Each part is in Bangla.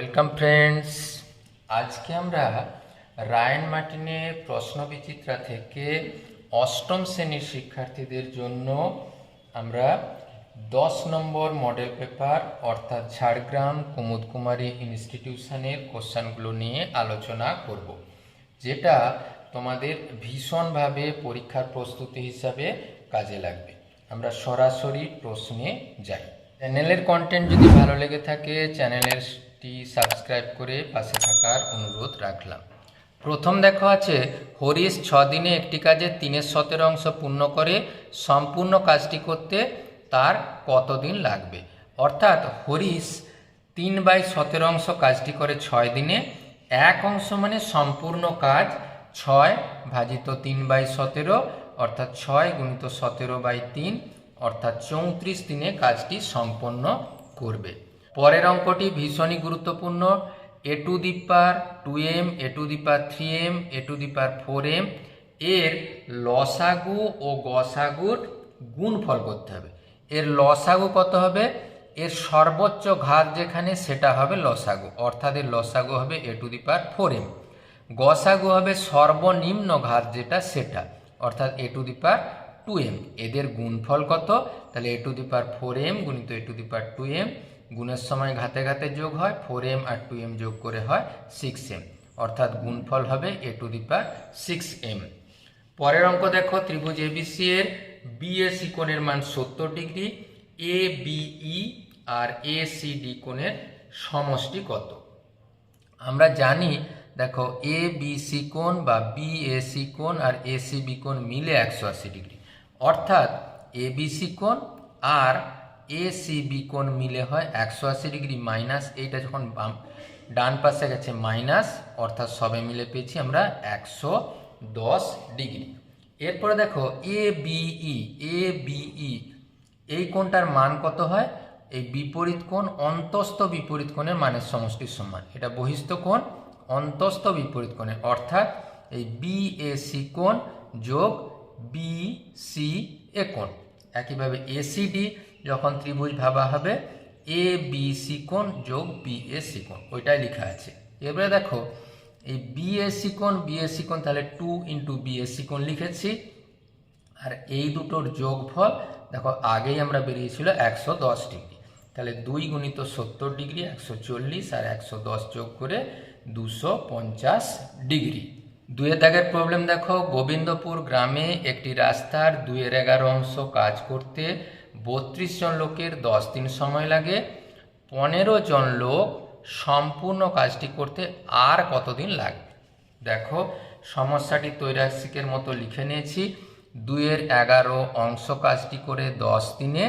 ওয়েলকাম ফ্রেন্ডস আজকে আমরা রায়ন মার্টিনের প্রশ্নবিচিত্রা থেকে অষ্টম শ্রেণির শিক্ষার্থীদের জন্য আমরা দশ নম্বর মডেল পেপার অর্থাৎ ঝাড়গ্রাম কুমুদ কুমারী ইনস্টিটিউশনের কোশ্চানগুলো নিয়ে আলোচনা করব, যেটা তোমাদের ভীষণভাবে পরীক্ষার প্রস্তুতি হিসাবে কাজে লাগবে। আমরা সরাসরি প্রশ্নে যাই। চ্যানেলের কন্টেন্ট যদি ভালো লেগে থাকে চ্যানেলেরটি সাবস্ক্রাইব করে পাশে থাকার অনুরোধ রাখলাম। প্রথম দেখো আছে, হরিশ ছ দিনে একটি কাজে তিনের সতেরো অংশ পূর্ণ করে, সম্পূর্ণ কাজটি করতে তার কতদিন লাগবে? অর্থাৎ হরিশ তিন বাই সতেরো অংশ কাজটি করে ছয় দিনে, এক অংশ মানে সম্পূর্ণ কাজ ছয় ভাজিত তিন বাই সতেরো, অর্থাৎ ছয় গুণিত সতেরো বাই তিন, অর্থাৎ চৌত্রিশ দিনে কাজটি সম্পন্ন করবে। পরের অঙ্কটি ভীষণই গুরুত্বপূর্ণ। A to the power two m a to the power three m a to the power four m এর লসাগু ও গসাগুর গুণফল করতে হবে। এর লসাগু কত হবে? এর সর্বোচ্চ ঘাত যেখানে সেটা হবে লসাগু। অর্থাৎ এর লসাগু হবে a to the power four m গসাগু হবে সর্বনিম্ন ঘাত যেটা সেটা। অর্থাৎ a to the power two m এদের গুণফল কত? তাহলে a to the power four m গুণিত a to the power two m গুণের সময় ঘাতে ঘাতে যোগ হয় ফোর এম আর টু এম যোগ করে হয় সিক্স এম অর্থাৎ গুণফল হবে a to the power six m পরের অঙ্ক দেখো, ত্রিভুজ এবিসি এর বিএসি কোণের মান সত্তর ডিগ্রি এ বিই আর এ সি ডি কোণের সমষ্টি কত? আমরা জানি, দেখো এ বি সি কোণ বা বি এ সি কোণ আর এ সি বি কোণ মিলে একশো আশি ডিগ্রি। অর্থাৎ এ বি সি কোণ আর এ সি বি কোণ মিলে হয় একশো আশি ডিগ্রি মাইনাস এইটা যখন বাম, ডান পাশে গেছে মাইনাস, অর্থাৎ সবে মিলে পেয়েছি আমরা একশো দশ ডিগ্রি। এরপরে দেখো এ বিই এ বিই এই কোণটার মান কত হয়? এই বিপরীত কোণ অন্তস্থ বিপরীত কোণের মানের সমষ্টির সমান। এটা বহিস্থ কোণ, অন্তস্থ বিপরীত কোণের অর্থাৎ এই বি এ সি কোণ যোগ বি সি এ কোণ। একইভাবে এসিডি যখন ত্রিভুজ ভাবা হবে এ বি সি কোণ যোগ বি এ সি কোণ, ওইটাই লেখা আছে। এবারে দেখো, এই বিএসসি কোণ বিএসসি কোণ, তাহলে টু ইন্টু বিএসসি কোণ লিখেছি। আর এই দুটোর যোগফল, দেখো, আগেই আমরা বেরিয়েছিল একশো দশ ডিগ্রি। তাহলে দুই গুণিত সত্তর ডিগ্রি, একশো চল্লিশ আর একশো দশ যোগ করে দুশো পঞ্চাশ ডিগ্রি। দুয়ের দাগের প্রবলেম দেখো, গোবিন্দপুর গ্রামে একটি রাস্তার দুয়ের এগারো অংশ কাজ করতে বত্রিশ জন লোকের দশ দিন সময় লাগে। পনেরো জন লোক সম্পূর্ণ কাজটি করতে আর কতদিন লাগবে দেখো, সমস্যাটি তৈরাসিকের মতো লিখে নিয়েছি। দুইয়ের এগারো অংশ কাজটি করে দশ দিনে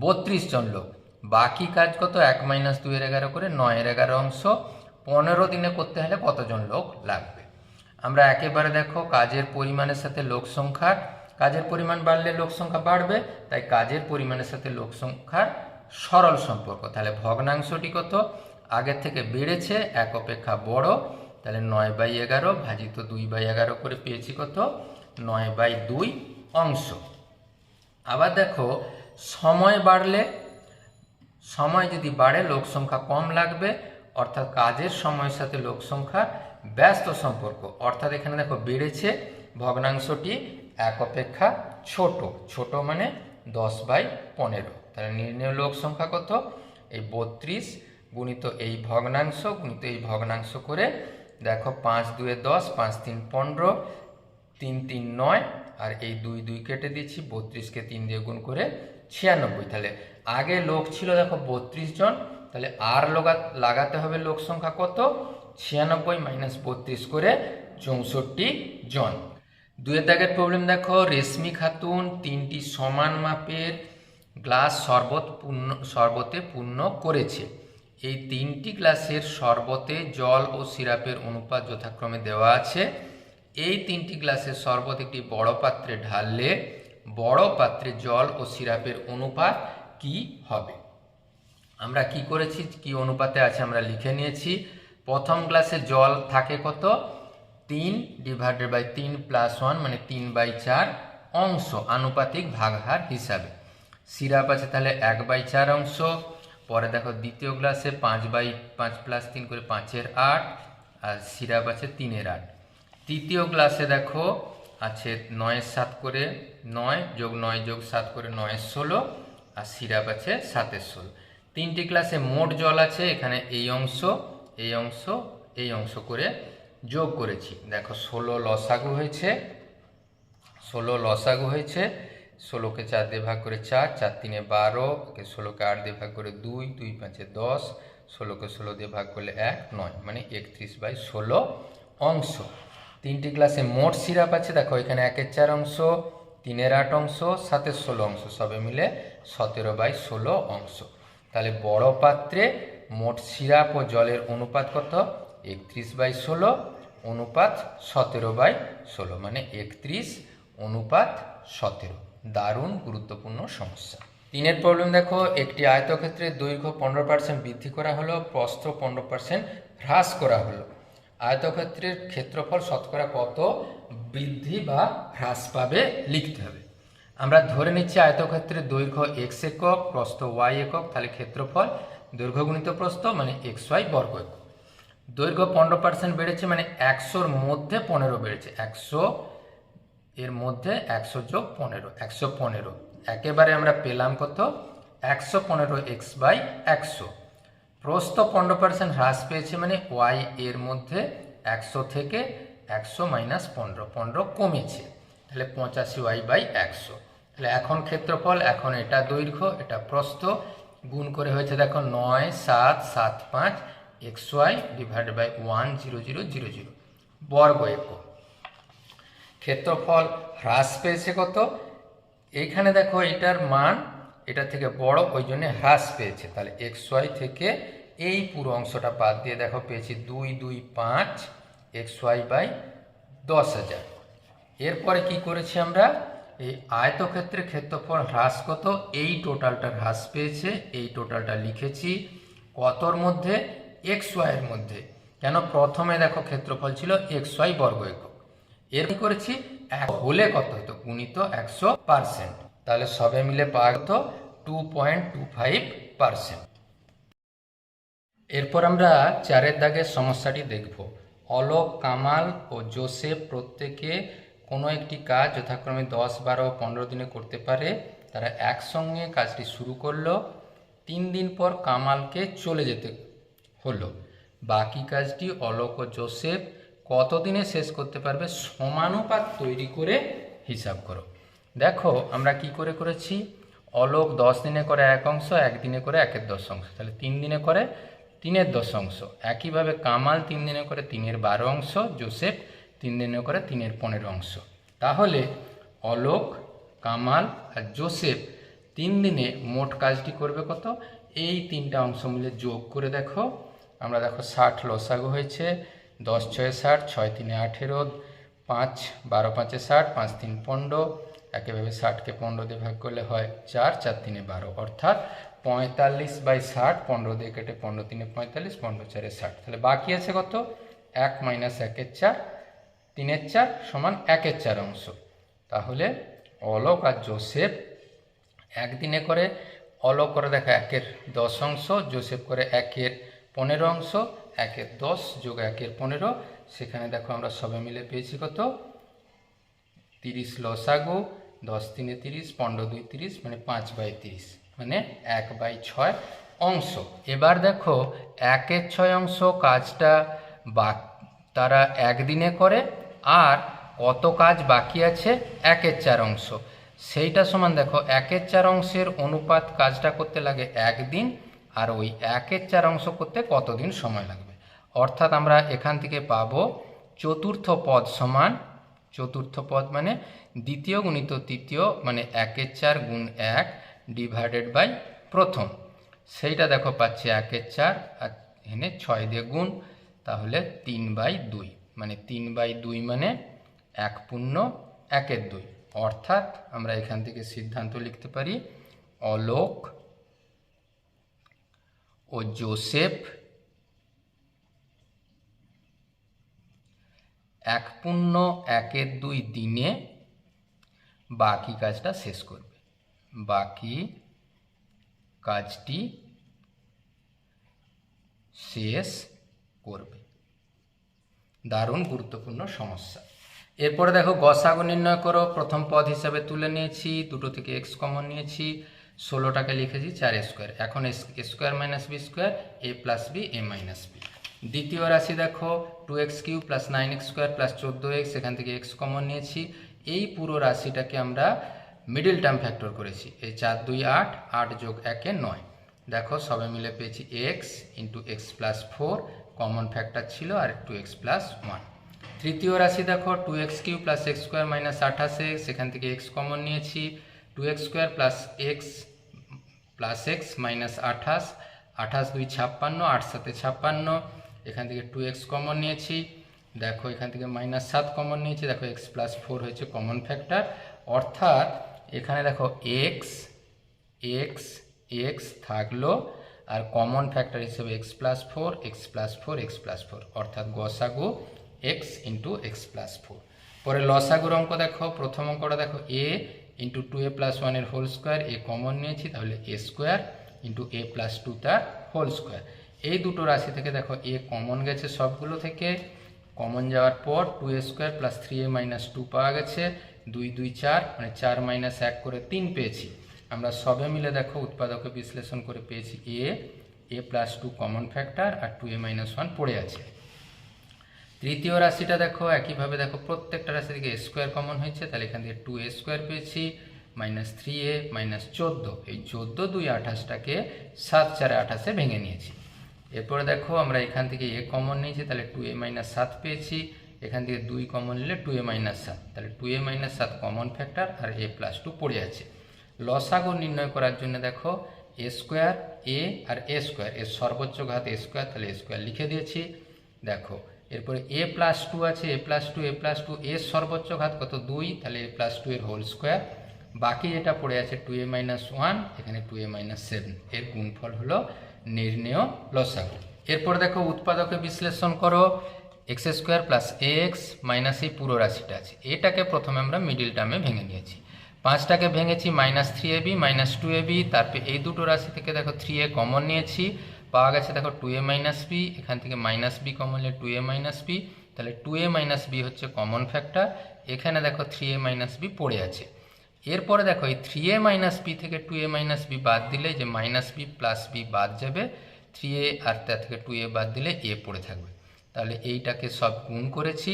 বত্রিশ জন লোক। বাকি কাজ কত? এক মাইনাস দুইয়ের এগারো করে নয়ের এগারো অংশ। পনেরো দিনে করতে হলে কতজন লোক লাগবে? আমরা একেবারে দেখো কাজের পরিমাণের সাথে লোক সংখ্যার কাজের পরিমাণ বাড়লে লোক সংখ্যা বাড়বে, তাই কাজের পরিমাণের সাথে লোক সংখ্যার সরল সম্পর্ক। তাহলে ভগ্নাংশটি কত? আগের থেকে বেড়েছে, এক অপেক্ষা বড়, তাহলে নয় বাই এগারো ভাজিত দুই বাই এগারো করে পেয়েছি কত? নয় বাই দুই অংশ। আবার দেখো, সময় বাড়লে, সময় যদি বাড়ে, লোক সংখ্যা কম লাগবে, অর্থাৎ কাজের সময়ের সাথে লোক সংখ্যা ব্যস্ত সম্পর্ক। অর্থাৎ এখানে দেখো, বেড়েছে ভগ্নাংশটি এক অপেক্ষা ছোট ছোট মানে দশ বাই পনেরো। তাহলে নির্ণয় লোক সংখ্যা কত? এই বত্রিশ গুণিত এই ভগ্নাংশ, গুণিত এই ভগ্নাংশ করে দেখো পাঁচ দুয়ে দশ, পাঁচ তিন পনেরো, তিন তিন নয়, আর এই দুই দুই কেটে দিচ্ছি, বত্রিশকে তিন দিয়ে গুণ করে ছিয়ানব্বই। তাহলে আগে লোক ছিল দেখো বত্রিশ জন, তাহলে আর লগা, লাগাতে হবে লোক সংখ্যা কত? ছিয়ানব্বই মাইনাস বত্রিশ করে চৌষট্টি জন। দুয়ের দাগের প্রবলেম দেখো, রেশমি খাতুন তিনটি সমান মাপের গ্লাস শরবত পূর্ণ শরবতে পূর্ণ করেছে। এই তিনটি গ্লাসের শরবতে জল ও সিরাপের অনুপাত যথাক্রমে দেওয়া আছে। এই তিনটি গ্লাসের শরবত একটি বড় পাত্রে ঢাললে বড় পাত্রে জল ও সিরাপের অনুপাত কি হবে? আমরা কি করেছি? কি অনুপাতে আছে? আমরা লিখে নিয়েছি। প্রথম গ্লাসে জল থাকে কত? তিন ডিভাইডেড বাই তিন প্লাস ওয়ান মানে তিন বাই চার অংশ, আনুপাতিক ভাগহার হিসাবে। সিরাপ আছে তাহলে এক বাই চার অংশ, পরে দেখো দ্বিতীয় গ্লাসে পাঁচ বাই পাঁচ প্লাস তিন করে পাঁচের আট, আর সিরাপ আছে তিনের আট। তৃতীয় গ্লাসে দেখো আছে নয়ের সাত করে নয় যোগ নয় যোগ সাত করে নয়ের ষোলো, আর সিরাপ আছে সাতের ষোলো। তিনটি গ্লাসে মোট জল আছে, এখানে এই অংশ এই অংশ এই অংশ করে যোগ করেছি। দেখো, ষোলো লসাগু হয়েছে, ষোলো লসাগু হয়েছে, ষোলোকে চার দিয়ে ভাগ করে চার চার তিনে বারো ষোলোকে আট দিয়ে ভাগ করে দুই দুই পাঁচে দশ, ষোলোকে ষোলো দিয়ে ভাগ করলে এক, নয় মানে একত্রিশ বাই ষোলো অংশ। তিনটি গ্লাসে মোট সিরাপ আছে, দেখো, এখানে একের চার অংশ, তিনের আট অংশ, সাতের ষোলো অংশ, সবে মিলে সতেরো বাই ষোলো অংশ। তাহলে বড় পাত্রে মোট সিরাপ ও জলের অনুপাত কত? একত্রিশ বাই ষোলো, অনুপাত সতেরো বাই ষোলো মানে একত্রিশ, অনুপাত সতেরো। দারুণ গুরুত্বপূর্ণ সমস্যা। তিনের প্রবলেম দেখো, একটি আয়তক্ষেত্রের দৈর্ঘ্য পনেরো পার্সেন্ট বৃদ্ধি করা হলো, প্রস্থ পনেরো পার্সেন্ট হ্রাস করা হলো। আয়তক্ষেত্রের ক্ষেত্রফল শতকরা কত? বৃদ্ধি বা হ্রাস পাবে লিখতে হবে। আমরা ধরে নিচ্ছি আয়তক্ষেত্রের দৈর্ঘ্য এক্স একক, প্রস্থ ওয়াই একক, তাহলে ক্ষেত্রফল দৈর্ঘ্য গুণিত প্রস্থ মানে এক্স ওয়াই বর্গ একক। দৈর্ঘ্য পনেরো পার্সেন্ট বেড়েছে মানে একশোর মধ্যে পনেরো বেড়েছে। একশো এর মধ্যে একশো যোগ পনেরো, একশো পনেরো। একেবারে আমরা পেলাম কত? একশো পনেরো এক্স বাই একশো। প্রস্থ পনেরো পার্সেন্ট হ্রাস পেয়েছে মানে ওয়াই এর মধ্যে একশো থেকে একশো মাইনাস পনেরো পনেরো কমেছে। তাহলে পঁচাশি ওয়াই বাই একশো। তাহলে এখন ক্ষেত্রফল, এখন এটা দৈর্ঘ্য, এটা প্রস্থ। গুণ করে হয়েছে দেখো নয়, সাত সাত, পাঁচ x y divided by one zero zero zero zero বর্গ একক। ক্ষেত্রফল হ্রাস পেয়েছে কত? এইখানে দেখো এটার মান, এটা থেকে বড়, ওই জন্য হ্রাস পেয়েছে। তাহলে এক্স ওয়াই থেকে এই পুরো অংশটা বাদ দিয়ে দেখো পেয়েছি দুই দুই, পাঁচ এক্স ওয়াই বাই দশ হাজার। এরপরে কি করেছি আমরা? এই আয়তক্ষেত্রের ক্ষেত্রফল হ্রাস কত? এই টোটালটা হ্রাস পেয়েছে, এই টোটালটা লিখেছি কতর মধ্যে? এক্স ওয়াইয়ের মধ্যে। কেন? প্রথমে দেখো ক্ষেত্রফল ছিল এক্স ওয়াই বর্গ একক। এর কি করেছি? এক হলে কত হতো? গুণিত একশো পার্সেন্ট। তাহলে সবে মিলে পাওয়া two point two five percent এরপর আমরা চারের দাগের সমস্যাটি দেখব। অলোক, কামাল ও জোসেফ প্রত্যেকে কোনো একটি কাজ যথাক্রমে দশ, বারো পনেরো দিনে করতে পারে। তারা একসঙ্গে কাজটি শুরু করল। তিন দিন পর কামালকে চলে যেতে হলো। বাকি কাজটি অলোক জোসেফ কতদিনে শেষ করতে পারবে সমানুপাত তৈরি করে হিসাব করো। দেখো, আমরা কি করে করেছি? অলোক দশ দিনে করে এক অংশ একদিনে করে একের দশ অংশ। তাহলে তিন দিনে করে তিনের দশ অংশ। একইভাবে কামাল তিন দিনে করে তিনের বারো অংশ, জোসেফ তিন দিনে করে তিনের পনেরো অংশ। তাহলে অলোক, কামাল আর জোসেফ তিন দিনে মোট কাজটি করবে কত? এই তিনটা অংশ মিলে যোগ করে দেখো। আমরা দেখো ষাট লসাগু হয়েছে, দশ ছয় ষাট, ছয় তিনে আঠেরো, পাঁচ বারো পাঁচে ষাট, পাঁচ তিন পনেরো, একেভাবে ষাটকে পনেরো দিয়ে ভাগ করলে হয় চার চার তিনে বারো। অর্থাৎ পঁয়তাল্লিশ বাই ষাট, পনেরো দিয়ে কেটে পনেরো তিনে পঁয়তাল্লিশ, পনেরো চারে ষাট। তাহলে বাকি আছে কত? এক মাইনাস একের চার, তিনের চার সমান একের চার অংশ। তাহলে অলোক আর জোসেফ একদিনে করে, অলোক করে দেখা একের দশ অংশ, জোসেফ করে একের পনেরো অংশ, একের দশ যোগ একের পনেরো, সেখানে দেখো আমরা সবে মিলে পেয়েছি কত? তিরিশ লসাগু, দশ তিনে তিরিশ, পনেরো দুই তিরিশ মানে পাঁচ বাই তিরিশ মানে এক বাই ছয় অংশ। এবার দেখো, একের ছয় অংশ কাজটা বা তারা একদিনে করে, আর কত কাজ বাকি আছে? একের চার অংশ। সেইটা সমান দেখো, একের চার অংশের অনুপাত কাজটা করতে লাগে একদিন আর ওই একের চার অংশ করতে কতদিন সময় লাগবে? অর্থাৎ আমরা এখান থেকে পাব চতুর্থ পদ সমান, চতুর্থ পদ মানে দ্বিতীয় গুণিত তৃতীয় মানে একের চার গুণ এক ডিভাইডেড বাই প্রথম। সেইটা দেখো পাচ্ছি একের চার আর এখানে ছয় দিয়ে গুণ, তাহলে তিন বাই দুই। মানে তিন বাই দুই মানে এক পূর্ণ একের দুই। অর্থাৎ আমরা এখান থেকে সিদ্ধান্ত লিখতে পারি অলোক ও জোসেফ এক পূর্ণ একের দুই দিনে বাকি কাজটা শেষ করবে। বাকি কাজটি শেষ করবে। দারুণ গুরুত্বপূর্ণ সমস্যা। এরপরে দেখো, গসাগু নির্ণয় করো। প্রথম পদ হিসাবে তুলে নিয়েছি, দুটো থেকে এক্স কমন নিয়েছি। ষোলোটাকে লিখেছি, চার স্কোয়ার এখন square minus b square a plus b a minus b দ্বিতীয় রাশি দেখো two x cube plus nine x square plus চোদ্দ এক্স এখান থেকে এক্স কমন নিয়েছি। এই পুরো রাশিটাকে আমরা মিডিল টার্ম ফ্যাক্টর করেছি। এই চার, দুই, আট আট যোগ একে নয়। দেখো, সবে মিলে পেয়েছি x into x plus four common factor ছিল আর টু এক্স প্লাস ওয়ান তৃতীয় রাশি দেখো two x cube plus x square minus আঠাশ এক্স এখান থেকে এক্স কমন নিয়েছি। Two x square plus x plus x minus আঠাশ আঠাশ দুই ছাপ্পান্ন, আট সাথে ছাপ্পান্ন, এখান থেকে টু এক্স কমন নিয়েছি, দেখো এখান থেকে মাইনাস সাত কমন নিয়েছি, দেখো এক্স প্লাস ফোর হয়েছে কমন ফ্যাক্টর অর্থাৎ এখানে দেখো এক্স এক্স এক্স থাকল, আর কমন ফ্যাক্টর হিসেবে x plus four x plus four x plus four অর্থাৎ গসাগু x into x plus four পরে লসাগুর অঙ্ক দেখো, প্রথম অঙ্কটা দেখো a into two a plus ওয়ানের হোল স্কোয়ার এ কমন নিয়েছি, তাহলে a square into a plus two তার হোল স্কোয়ার এই দুটো রাশি থেকে দেখো এ কমন গেছে সবগুলো থেকে। কমন যাওয়ার পর two a square plus three a minus two পাওয়া গেছে। দুই দুই, চার মানে চার মাইনাস এক করে তিন পেয়েছি। আমরা সবে মিলে দেখো উৎপাদকে বিশ্লেষণ করে পেয়েছি a a plus two common factor R two A minus one পড়ে আছে। তৃতীয় রাশিটা দেখো, একইভাবে দেখো প্রত্যেকটা রাশি থেকে স্কোয়ার কমন হয়েছে, তাহলে এখান থেকে টু এ স্কোয়ার পেয়েছি মাইনাস থ্রি এ মাইনাস চোদ্দ। এই চোদ্দ দুই আঠাশটাকে সাত চারে আঠাশে ভেঙে নিয়েছি। এরপরে দেখো আমরা এখান থেকে এ কমন নিয়েছি, তাহলে টু এ মাইনাস সাত পেয়েছি, এখান থেকে দুই কমন নিলে টু এ মাইনাস সাত। তাহলে টু এ মাইনাস সাত কমন ফ্যাক্টর আর এ প্লাস টু পড়ে আছে। লসাগু নির্ণয় করার জন্য দেখো এ স্কোয়ার এ আর এ স্কোয়ার এর সর্বোচ্চ ঘাত এ স্কোয়ার তাহলে এ স্কোয়ার লিখে দিয়েছি। দেখো এরপরে এ প্লাস টু আছে a plus two a plus two এর সর্বোচ্চ ঘাত কত? দুই, তাহলে এ প্লাস টু এর হোল স্কোয়ার বাকি যেটা পড়ে আছে টু এ মাইনাস ওয়ান এখানে টু এ মাইনাস সেভেন এর গুণফল হলো নির্ণেয় লসাগু। এরপর দেখো উৎপাদকে বিশ্লেষণ করো x square plus x minus এই পুরো রাশিটা আছে। এটাকে প্রথমে আমরা মিডিল টার্মে ভেঙে নিয়েছি। পাঁচটাকে ভেঙেছি minus three a b minus two a b তারপরে এই দুটো রাশি থেকে দেখো থ্রি এ কমন নিয়েছি। পাওয়া গেছে দেখো টু এ মাইনাস বি এখান থেকে মাইনাস বি কমন নিলে টু এ মাইনাস বি তাহলে টু এ মাইনাস বি হচ্ছে কমন ফ্যাক্টর এখানে দেখো থ্রি এ মাইনাস বি পড়ে আছে। এরপরে দেখো এই থ্রি এ মাইনাস বি থেকে টু এ মাইনাস বি বাদ দিলে যে মাইনাস বি প্লাস বি বাদ যাবে থ্রি এ আর তার থেকে টু এ বাদ দিলে এ পড়ে থাকবে। তাহলে এইটাকে সব গুণ করেছি,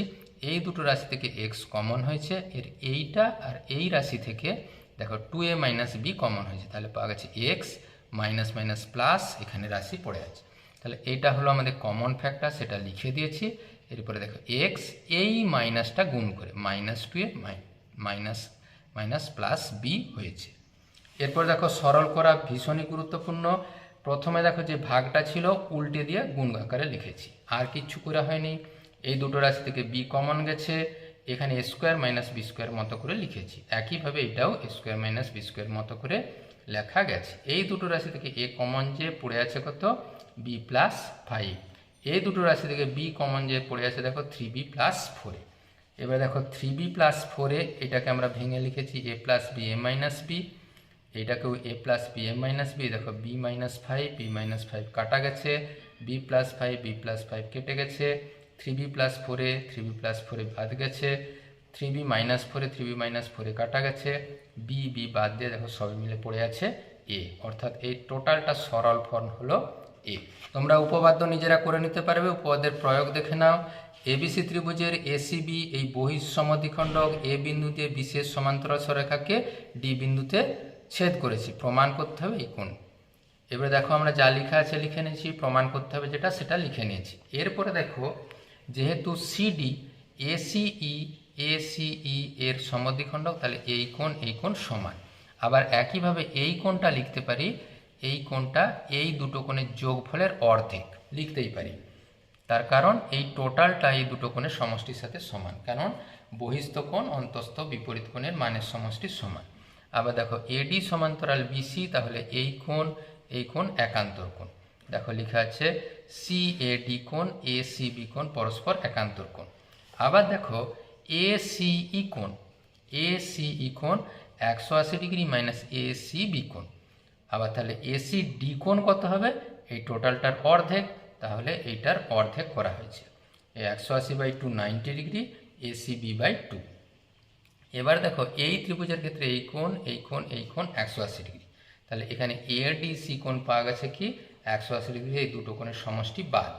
এই দুটো রাশি থেকে এক্স কমন হয়েছে, এর এইটা আর এই রাশি থেকে দেখো two a minus b common হয়েছে, তাহলে পাওয়া গেছে এক্স মাইনাস মাইনাস প্লাস এখানে রাশি পড়ে আছে। তাহলে এইটা হলো আমাদের কমন ফ্যাক্টর সেটা লিখে দিয়েছি। এরপরে দেখো এক্স এই মাইনাসটা গুণ করে minus two a minus minus plus b হয়েছে। এরপর দেখো, সরল করা ভীষণই গুরুত্বপূর্ণ। প্রথমে দেখো যে ভাগটা ছিল, উল্টে দিয়ে গুণ আকারে লিখেছি। আর কিচ্ছু করা হয়নি। এই দুটো রাশি থেকে বি কমন গেছে। এখানে স্কোয়ার মাইনাস বি স্কোয়ার মতো করে লিখেছি। একইভাবে এটাও স্কোয়ার মাইনাস বি স্কোয়ার মতো করে লেখা গেছে। এই দুটো রাশি থেকে এ কমন যে পড়ে আছে কত? বি প্লাস ফাইভ এই দুটো রাশি থেকে বি কমন যে পড়ে আছে, দেখো থ্রি বি প্লাস ফোরে এবার দেখো থ্রি বি প্লাস ফোরে এটাকে আমরা ভেঙে লিখেছি a plus b a minus b এটাকেও a plus b a minus b দেখো b minus five b minus five কাটা গেছে। B plus five b plus five কেটে গেছে। থ্রি বি প্লাস ফোরে থ্রি বি প্লাস ফোরে বাদ গেছে। থ্রি বি মাইনাস ফোরে থ্রি বি মাইনাস ফোরে কাটা গেছে। বি বি বাদ দিয়ে দেখো সবই মিলে পড়ে আছে এ অর্থাৎ এই টোটালটা সরল ফর্ম হলো এ তোমরা উপপাদ্য নিজেরা করে নিতে পারবে, উপপাদ্যের প্রয়োগ দেখে নাও। এবিসি ত্রিভুজের এসিবি এই বহিঃসমদ্বিখণ্ডক এ বিন্দুতে বিশেষ সমান্তরাল সরেখাকে ডি বিন্দুতে ছেদ করেছি। প্রমাণ করতে হবে এই কোণ। এবারে দেখো আমরা যা লেখা আছে লিখে নিয়েছি, প্রমাণ করতে হবে যেটা, সেটা লিখে নিয়েছি। এরপরে দেখো, যেহেতু সিডি এসিই এসিই এর সমদ্বিখণ্ডক তাহলে এই কোণ এই কোণ সমান। আবার একইভাবে এই কোণটা লিখতে পারি, এই কোণটা এই দুটো কোণের যোগফলের অর্ধেক লিখতেই পারি। তার কারণ এই টোটালটা এই দুটো কোণের সমষ্টির সাথে সমান। কারণ বহিস্থ কোণ, অন্তস্থ বিপরীত কোণের মানের সমষ্টি সমান। আবার দেখো এডি সমান্তরাল বিসি তাহলে এই কোণ এই কোণ একান্তর কোণ। দেখো, লেখা আছে সি এ ডি কোণ এ সি বি কোণ, পরস্পর একান্তর কোণ। আবার দেখো এ সিই কোণ এ সিই কোণ একশো আশি degree minus A C B কোণ। আবার তাহলে এসি ডি কোণ কত হবে? এই টোটালটার অর্ধেক, তাহলে এইটার অর্ধেক করা হয়েছে। এই একশো আশি by two ninety degree ACB by two. এবার দেখো, এই ত্রিভুজের ক্ষেত্রে এই কোণ এই কোণ এই কোণ একশো আশি ডিগ্রি। তাহলে এখানে এডিসি কোণ পাওয়া গেছে কি? একশো আশি ডিগ্রি, এই দুটো কোণের সমষ্টি বাদ।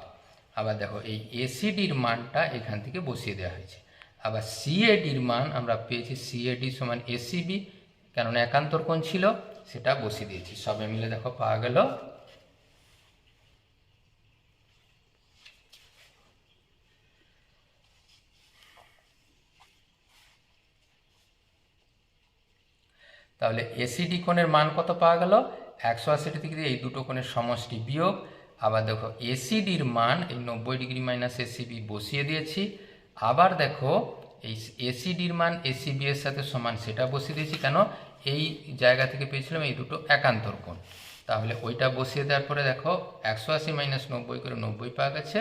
আবার দেখো, এই এসিডির মানটা এখান থেকে বসিয়ে দেওয়া হয়েছে। আবার সিএডির মান আমরা পেয়েছি সিএডি সমান এসিবি কেননা একান্তর কোণ ছিল, সেটা বসিয়ে দিয়েছি। সবে মিলে দেখো পাওয়া গেল। তাহলে এসিডি কোণের মান কত পাওয়া গেল? একশো আশি ডিগ্রি, এই দুটো কোণের সমষ্টি বিয়োগ। আবার দেখো এসিডির মান এই নব্বই ডিগ্রি মাইনাস এসিবি বসিয়ে দিয়েছি। আবার দেখো, এই এসিডির মান এসিবি এর সাথে সমান, সেটা বসিয়ে দিয়েছি কেন? এই জায়গা থেকে পেয়েছিলাম এই দুটো একান্তর কোণ। তাহলে ওইটা বসিয়ে দেওয়ার পরে দেখো, একশো আশি মাইনাস নব্বই করে নব্বই পাওয়া গেছে।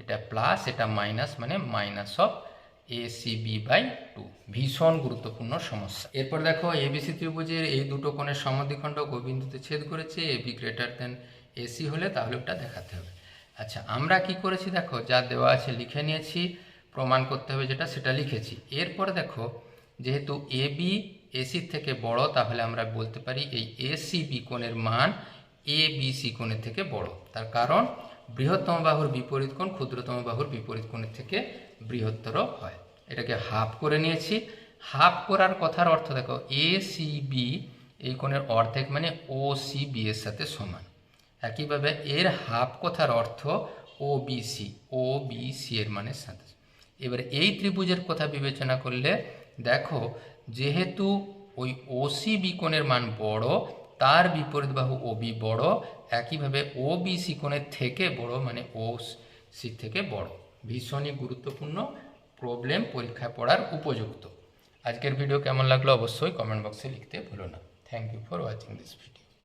এটা প্লাস এটা মাইনাস মানে minus of ACB by two ভীষণ গুরুত্বপূর্ণ সমস্যা। এরপর দেখো এবিসি ত্রিভুজের এই দুটো কোণের সমদ্বিখণ্ড গোবিন্দুতে ছেদ করেছে। এবি গ্রেটার দেন এসি হলে তাহলে ওটা দেখাতে হবে। আচ্ছা আমরা কি করেছি দেখো, যা দেওয়া আছে লিখে নিয়েছি। প্রমাণ করতে হবে যেটা, সেটা লিখেছি। এরপরে দেখো, যেহেতু এবি এসির থেকে বড়, তাহলে আমরা বলতে পারি এই এসিবি কোণের মান এ বিসি কোণের থেকে বড়। তার কারণ, বৃহত্তম বাহুর বিপরীত কোণ ক্ষুদ্রতম বাহুর বিপরীত কোণের থেকে বৃহত্তর হয়। এটাকে হাফ করে নিয়েছি। হাফ করার কথার অর্থ দেখো এ সি বি এই কোণের অর্ধেক মানে ও সি বি এর সাথে সমান। একইভাবে এর হাফ কথার অর্থ O B O B C এর মানের সাথে। এবারে এই ত্রিভুজের কথা বিবেচনা করলে দেখো, যেহেতু ওই ওসি বি কোণের মান বড়, তার বিপরীত বাহু ও বি বড়, একইভাবে ও বি কোণের থেকে বড় মানে ও সি থেকে বড়। ভীষণই গুরুত্বপূর্ণ প্রবলেম পরীক্ষায় পড়ার উপযুক্ত। আজকের ভিডিও কেমন লাগল অবশ্যই কমেন্ট বক্সে লিখতে ভুলো না। Thank you for watching this video